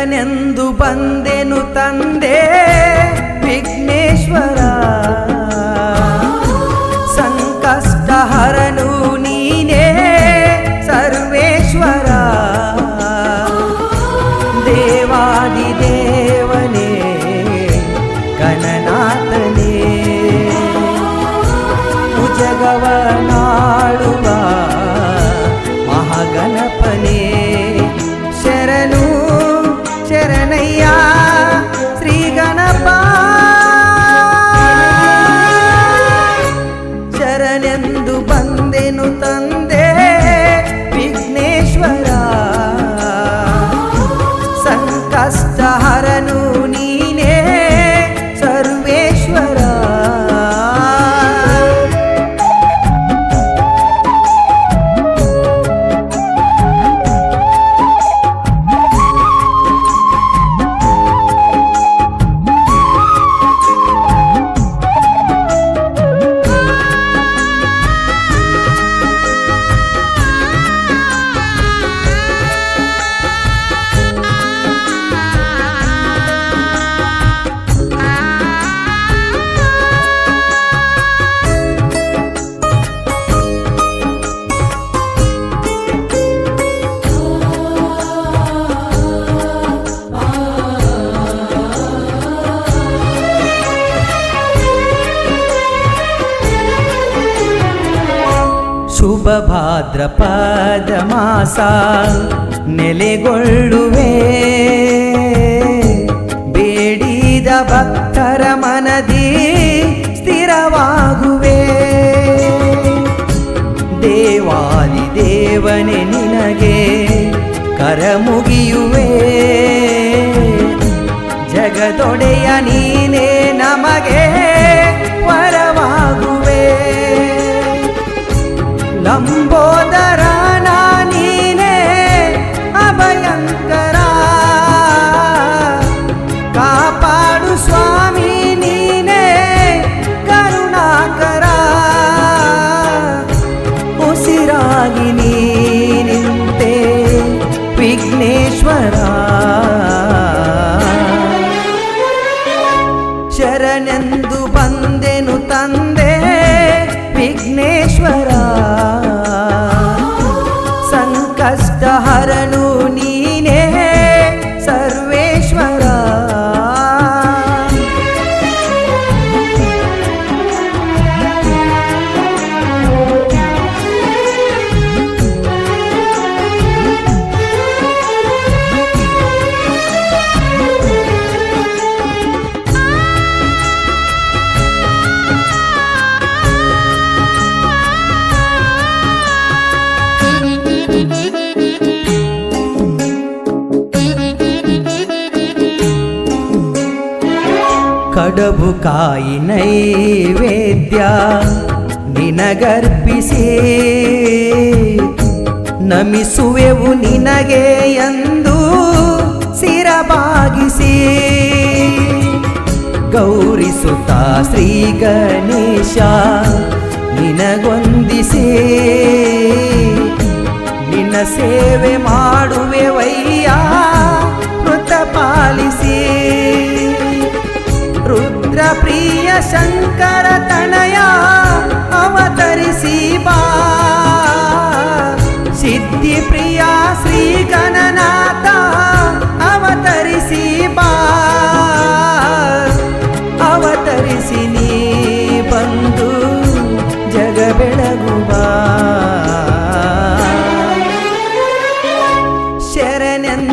ಶರಣೆಂದು ಬಂದೆನು ತಂದೆ ವಿಘ್ನೇಶ್ವರ. ಶರಣೆಂದು ಬಂದೆನು ತಂದೆ. ಶುಭ ಭಾದ್ರಪದ ಮಾಸ ನೆಲೆಗೊಳ್ಳುವೆ. ಬೇಡಿದ ಭಕ್ತರ ಮನದಿ ಸ್ಥಿರವಾಗುವೆ. ದೇವಾದಿ ದೇವನೇ ನಿನಗೆ ಕರ ಮುಗಿಯುವೆ ಕಡಬು ಕಾಯಿ ನೈವೇದ್ಯ ನಿನಗರ್ಪಿಸಿ. ನಮಿಸುವೆವು ನಿನಗೆ ಎಂದು ಸಿರಬಾಗಿಸಿ ಗೌರಿಸುತ್ತ ಶ್ರೀ ಗಣೇಶ ನಿನಗೊಂದಿಸಿ. ನಿನ್ನ ಸೇವೆ ಮಾಡುವೆ ವಯ್ಯ ಸಿದ್ಧಿ ಪ್ರಿಯ ಶ್ರೀ ಗಣನಾಥ ಅವತರಿಸಿ ಬಾ. ಅವತರಿಸಿ ನೀ ಬಂದು ಜಗ ಬೆಳಗುವ ಬಂದ